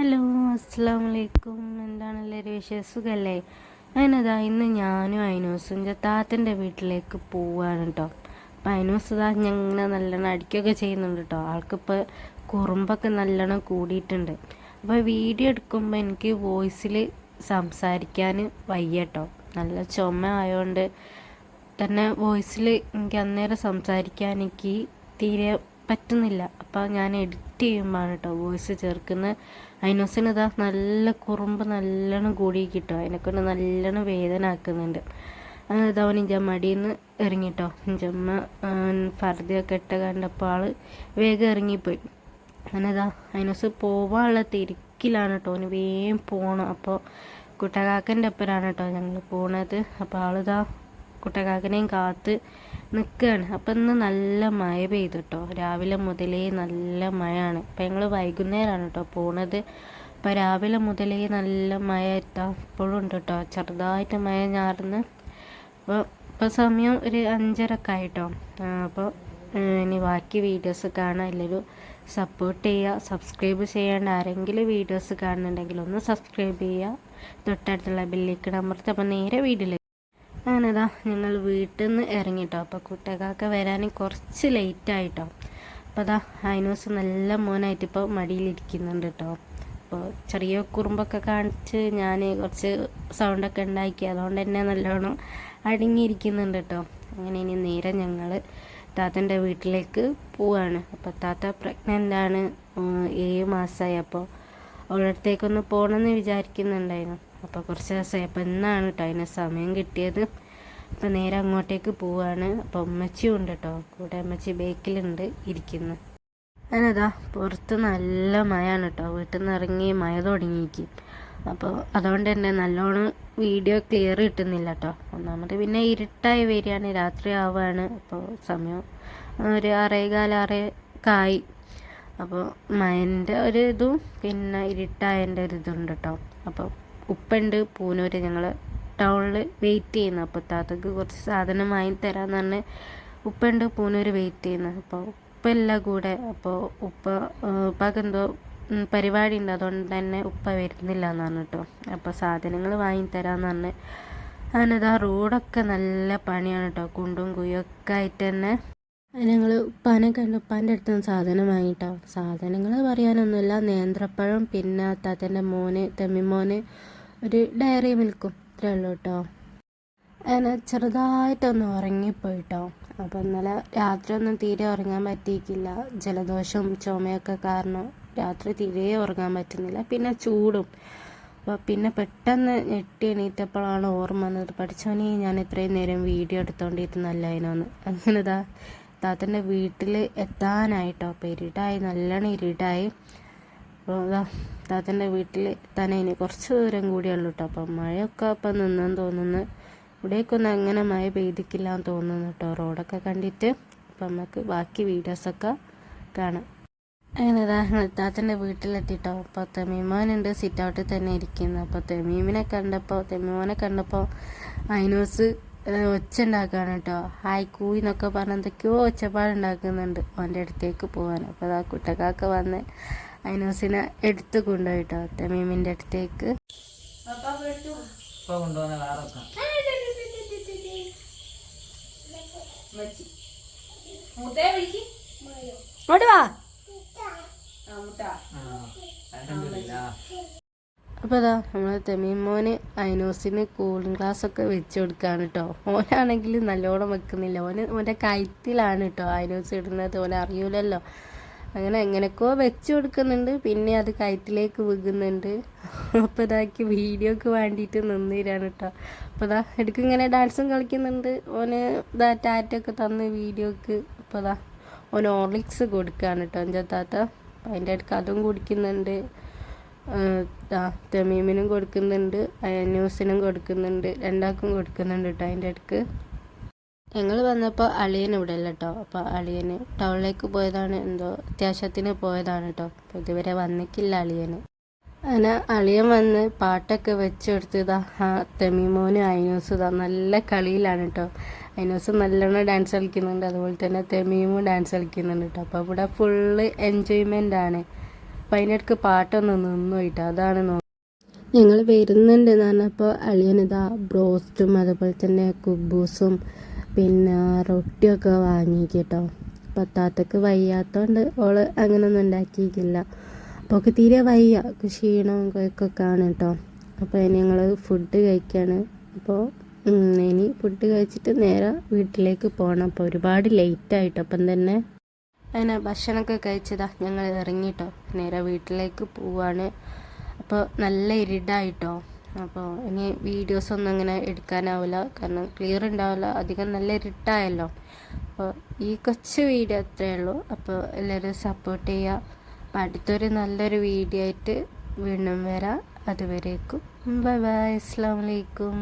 Hello അസ്സാം വലൈക്കും എന്താണ് എല്ലാവരും വിശേഷം? സുഖമല്ലേ അതിനതാ ഇന്ന് ഞാനും അയിനൂസും താത്തന്റെ വീട്ടിലേക്ക് പോവാണ് കേട്ടോ അപ്പം അയിനൂസ് ഇതാ ഞങ്ങനെ നല്ലോണം അടിക്കുകയൊക്കെ ചെയ്യുന്നുണ്ട് കേട്ടോ ആൾക്കിപ്പോൾ കുറുമ്പൊക്കെ നല്ലോണം കൂടിയിട്ടുണ്ട്. അപ്പോൾ വീഡിയോ എടുക്കുമ്പോൾ എനിക്ക് വോയിസിൽ സംസാരിക്കാൻ വയ്യ കേട്ടോ നല്ല ചുമ ആയതുകൊണ്ട് തന്നെ വോയിസിൽ എനിക്ക് അന്നേരം സംസാരിക്കാൻ എനിക്ക് തീരെ പറ്റുന്നില്ല. അപ്പോൾ ഞാൻ എഡിറ്റ് ചെയ്യുമ്പോഴാണ് കേട്ടോ വോയിസ് ചേർക്കുന്നത് അതിനോസിന് ഇതാ നല്ല കുറുമ്പ് നല്ലോണം കൂടി കിട്ടും. അതിനെക്കൊണ്ട് നല്ലോണം വേദന ആക്കുന്നുണ്ട് ഇതാ ഇഞ്ച മടിയിൽ നിന്ന് ഇറങ്ങിട്ടോ. ഇഞ്ചമ്മ ഫർദിയൊക്കെ ഇട്ട കണ്ടപ്പോൾ ആൾ വേഗം ഇറങ്ങിപ്പോയി. അങ്ങനെ ഇതാ അതിനോസ് പോവാനുള്ള തിരക്കിലാണ് കേട്ടോ അവന് വേഗം പോകണം അപ്പോൾ കുട്ടകാക്കന്റെ ഒപ്പരാണ് കേട്ടോ ഞങ്ങൾ പോണത്. അപ്പോൾ ആളിതാ കുട്ടകാക്കനെയും കാത്ത് നിൽക്കുകയാണ് അപ്പം ഇന്ന് നല്ല മഴ പെയ്തു കേട്ടോ രാവിലെ മുതലേ നല്ല മഴയാണ്. അപ്പം ഞങ്ങൾ വൈകുന്നേരമാണ് കേട്ടോ പോണത്. അപ്പം രാവിലെ മുതലേ നല്ല മഴ എത്താം ഇപ്പോഴും ഉണ്ട് കേട്ടോ ചെറുതായിട്ട് മഴ ഞാറുന്ന് അപ്പോൾ ഇപ്പോൾ സമയം ഒരു അഞ്ചരക്കെ ആയിട്ടോ. അപ്പോൾ ഇനി ബാക്കി വീഡിയോസ് കാണാൻ എല്ലാവരും സപ്പോർട്ട് ചെയ്യുക. സബ്സ്ക്രൈബ് ചെയ്യാണ്ട് ആരെങ്കിലും വീഡിയോസ് കാണുന്നുണ്ടെങ്കിൽ ഒന്ന് സബ്സ്ക്രൈബ് ചെയ്യുക. തൊട്ടടുത്തുള്ള ബില്ലേക്ക് അമർത്തി. അപ്പോൾ നേരെ വീഡിയോയിൽ അങ്ങനെതാ ഞങ്ങൾ വീട്ടിൽ നിന്ന് ഇറങ്ങിട്ടോ. അപ്പോൾ കുട്ടകാക്ക വരാൻ കുറച്ച് ലേറ്റ് ആയിട്ടോ. അപ്പോൾ അതാ ഹൈനോസ് നല്ല മോനായിട്ട് ഇപ്പോൾ മടിയിലിരിക്കുന്നുണ്ട് കേട്ടോ അപ്പോൾ ചെറിയ കുറുമ്പൊക്കെ കാണിച്ച് ഞാൻ കുറച്ച് സൗണ്ടൊക്കെ ഉണ്ടാക്കി. അതുകൊണ്ട് തന്നെ നല്ലോണം അടങ്ങിയിരിക്കുന്നുണ്ട് കേട്ടോ അങ്ങനെ ഇനി നേരെ ഞങ്ങൾ താത്തന്റെ വീട്ടിലേക്ക് പോവാണ്. അപ്പോൾ താത്ത പ്രഗ്നന്റ് ആണ്. ഏഴ് മാസമായി അപ്പോൾ അവളടുത്തേക്കൊന്ന് പോകണമെന്ന് വിചാരിക്കുന്നുണ്ടായിരുന്നു. അപ്പോൾ കുറച്ച് ദിവസമായപ്പോൾ ഇന്നാണ് കേട്ടോ അതിന് സമയം കിട്ടിയത്. അപ്പോൾ നേരെ അങ്ങോട്ടേക്ക് പോവാണ്. അപ്പോൾ ഉമ്മച്ചിയും ഉണ്ട് കേട്ടോ കൂടെ അമ്മച്ചി ബേക്കിലുണ്ട് ഇരിക്കുന്നു. അതിനതാ പുറത്ത് നല്ല മഴയാണ് കേട്ടോ വീട്ടിൽ നിന്ന് ഇറങ്ങി മഴ തുടങ്ങിയിരിക്കും. അപ്പോൾ അതുകൊണ്ട് തന്നെ നല്ലോണം വീഡിയോ ക്ലിയർ കിട്ടുന്നില്ല കേട്ടോ ഒന്നാമത് പിന്നെ ഇരുട്ടായി വരികയാണ്. രാത്രി ആവുകയാണ്. അപ്പോൾ സമയം ഒരു ആറേകാല ആറേ കായി അപ്പോൾ മഴന്റെ ഒരു ഇതും പിന്നെ ഇരുട്ടായതിന്റെ ഒരു ഇതുണ്ട് കേട്ടോ അപ്പോൾ ഉപ്പുണ്ട് പൂനൂര് ഞങ്ങൾ ടൗണിൽ വെയിറ്റ് ചെയ്യുന്നു. അപ്പോൾ താത്തക്ക് കുറച്ച് സാധനം വാങ്ങി തരാമെന്ന് പറഞ്ഞ് ഉപ്പുണ്ട് പൂനൂര് വെയിറ്റ് ചെയ്യുന്നു. അപ്പോൾ ഉപ്പല്ല കൂടെ. അപ്പോൾ ഉപ്പ ഉപ്പാക്ക് എന്തോ പരിപാടി ഉണ്ട് അതുകൊണ്ട് തന്നെ ഉപ്പ വരുന്നില്ല എന്ന് പറഞ്ഞിട്ടോ അപ്പോൾ സാധനങ്ങൾ വാങ്ങി തരാമെന്ന് പറഞ്ഞ് ആ റോഡൊക്കെ നല്ല പണിയാണ് കേട്ടോ. കുണ്ടും കുയൊക്കെ ആയിട്ട് തന്നെ ഞങ്ങൾ ഉപ്പാനെ കണ്ട്. ഉപ്പാന്റെ അടുത്ത് നിന്ന് സാധനം വാങ്ങിയിട്ടോ സാധനങ്ങൾ പറയാനൊന്നുമില്ല. നേന്ത്രപ്പഴം പിന്നെ അത്താത്തന്റെ മോന് തെമ്മിമോന് ഒരു ഡയറി മിൽക്കും ഇത്രയേ ഉള്ളൂ കേട്ടോ അങ്ങനെ ചെറുതായിട്ടൊന്ന് ഉറങ്ങിപ്പോയിട്ടോ. അപ്പോൾ ഇന്നലെ രാത്രി ഒന്നും തീരെ ഉറങ്ങാൻ പറ്റിയിട്ടില്ല. ജലദോഷവും ചുമയൊക്കെ കാരണം രാത്രി തീരെ ഉറങ്ങാൻ പറ്റുന്നില്ല. പിന്നെ ചൂടും. അപ്പോൾ പിന്നെ പെട്ടെന്ന് ഞെട്ടി എണീറ്റപ്പോഴാണ് ഓർമ്മ വന്നത്. പഠിച്ചോനെ ഞാൻ ഇത്രയും നേരം വീഡിയോ എടുത്തോണ്ടിരുന്നല്ല അതിനൊന്ന് അങ്ങനെ താത്തന്റെ വീട്ടിൽ എത്താനായിട്ടോ. അപ്പോൾ ഇരുട്ടായി നല്ലോണം ഇരുട്ടായി. അപ്പോൾ ഇതാ താത്തന്റെ വീട്ടിൽ തന്നെ ഇനി കുറച്ച് ദൂരം കൂടിയുള്ളൂ കേട്ടോ അപ്പം മഴയൊക്കെ അപ്പം നിന്നെന്ന് തോന്നുന്നു. ഇവിടേക്കൊന്നും അങ്ങനെ മഴ പെയ്തിക്കില്ല എന്ന് തോന്നുന്നു കേട്ടോ റോഡൊക്കെ കണ്ടിട്ട് അപ്പം നമുക്ക് ബാക്കി വീഡിയോസൊക്കെ കാണാം. അങ്ങനെ ഇതാ താത്തന്റെ വീട്ടിലെത്തിട്ടോ അപ്പോൾ തെമീമോനുണ്ട് സിറ്റ് ഔട്ടിൽ തന്നെ ഇരിക്കുന്നു. അപ്പോൾ തെമീമിനെ കണ്ടപ്പോൾ തെമീമോനെ കണ്ടപ്പോൾ അയിനോസ് ഒച്ച ഉണ്ടാക്കുകയാണ് കേട്ടോ ഹായ് കൂയി എന്നൊക്കെ പറഞ്ഞ് എന്തൊക്കെയോ ഒച്ചപ്പാടുണ്ടാക്കുന്നുണ്ട് അവന്റെ അടുത്തേക്ക് പോകാൻ അപ്പോൾ ആ കുട്ടക്കാക്ക വന്ന് അയിനോസിനെ എടുത്ത് കൊണ്ടുപോയിട്ടോ തമീമിന്റെ അടുത്തേക്ക്. ഇങ്ങോട്ട് വാ. അപ്പോൾ അതാ നമ്മൾ തെമീമോന് അയനോസിന് കൂളിംഗ് ഗ്ലാസ് ഒക്കെ വെച്ച് കൊടുക്കുകയാണ് കേട്ടോ ഓനാണെങ്കിൽ നല്ലോണം വെക്കുന്നില്ല. ഓന് ഓന്റെ കയത്തിലാണ് കേട്ടോ അയനോസ് ഇടുന്നത്. ഓനെ അറിയൂലല്ലോ അങ്ങനെ എങ്ങനെയൊക്കെയോ വെച്ച് കൊടുക്കുന്നുണ്ട്. പിന്നെ അത് കയറ്റിലേക്ക് വീകുന്നുണ്ട്. അപ്പോൾ ഇതാക്കി വീഡിയോക്ക് വേണ്ടിയിട്ട് നിന്നിരാണ് കേട്ടോ അപ്പോൾ ഇതാ ഇടയ്ക്ക് ഇങ്ങനെ ഡാൻസും കളിക്കുന്നുണ്ട്. ഓന് ഇതാ ടാറ്റൊക്കെ തന്ന് വീഡിയോക്ക്. അപ്പോൾ ഇതാ ഓൻ ഓർലിക്സ് കൊടുക്കുകയാണ് കേട്ടോ എന്റെ താത്ത? അതിന്റെ അടുക്ക് അതും കുടിക്കുന്നുണ്ട്. തമീമിനും കൊടുക്കുന്നുണ്ട്. ന്യൂസിനും കൊടുക്കുന്നുണ്ട്. രണ്ടാൾക്കും കൊടുക്കുന്നുണ്ട് കേട്ടോ അതിന്റെ അടുക്ക് ഞങ്ങൾ വന്നപ്പോൾ അളിയൻ ഇവിടെ അല്ല കേട്ടോ അപ്പോൾ അളിയന് ടൗണിലേക്ക് പോയതാണ്. എന്തോ അത്യാവശ്യത്തിന് പോയതാണ് കേട്ടോ അപ്പോൾ ഇതുവരെ വന്നിക്കില്ല അളിയന്. അങ്ങനെ അളിയൻ വന്ന് പാട്ടൊക്കെ വെച്ചെടുത്തതാ തെമിമോന് അയിനൂസും ഇതാ നല്ല കളിയിലാണ് കേട്ടോ അയിനൂസ് നല്ലോണം ഡാൻസ് കളിക്കുന്നുണ്ട്. അതുപോലെ തന്നെ തെമീമും ഡാൻസ് കളിക്കുന്നുണ്ട് കേട്ടോ അപ്പോൾ ഇവിടെ ഫുള്ള് എൻജോയ്മെന്റ് ആണ്. അപ്പം അതിനിടയ്ക്ക് പാട്ടൊന്ന് നിന്നു കേട്ടോ. അതാണ് നോക്കുന്നത് ഞങ്ങൾ വരുന്നുണ്ട് എന്ന് പറഞ്ഞപ്പോൾ ഇതാ ബ്രോസ്റ്റും അതുപോലെ തന്നെ കുബൂസും പിന്നെ റൊട്ടിയൊക്കെ വാങ്ങി കേട്ടോ അപ്പോൾ താത്തക്ക് വയ്യാത്തതുകൊണ്ട് ഓൾ അങ്ങനൊന്നും ഉണ്ടാക്കിയിട്ടില്ല. അപ്പോൾ ഒക്കെ തീരെ വയ്യ. ക്ഷീണവും ഒക്കെ ആണ് കേട്ടോ അപ്പോൾ ഇനി ഞങ്ങൾ ഫുഡ് കഴിക്കുകയാണ് അപ്പോൾ ഇനി ഫുഡ് കഴിച്ചിട്ട് നേരെ വീട്ടിലേക്ക് പോകണം അപ്പോൾ ഒരുപാട് ലേറ്റ് ആയിട്ടോ. അപ്പം തന്നെ അങ്ങനെ ഭക്ഷണമൊക്കെ കഴിച്ചതാ. ഞങ്ങൾ ഇറങ്ങിട്ടോ. നേരെ വീട്ടിലേക്ക് പോവാണ്. അപ്പോൾ നല്ല ഇരുടായിട്ടോ. അപ്പോൾ ഇനി വീഡിയോസ് ഒന്നും അങ്ങനെ എടുക്കാനാവില്ല. കാരണം ക്ലിയർ ഉണ്ടാവില്ല. അധികം നല്ല ഇരുട്ടായല്ലോ. അപ്പോൾ ഈ കൊച്ചു വീഡിയോ അത്രയേ ഉള്ളൂ. അപ്പോൾ എല്ലാവരും സപ്പോർട്ട് ചെയ്യുക. അപ്പോൾ അടുത്തൊരു നല്ലൊരു വീഡിയോ ആയിട്ട് വീണ്ടും വരാം. അതുവരേക്കും. ബൈ ബൈ അസ്സാം വലൈക്കും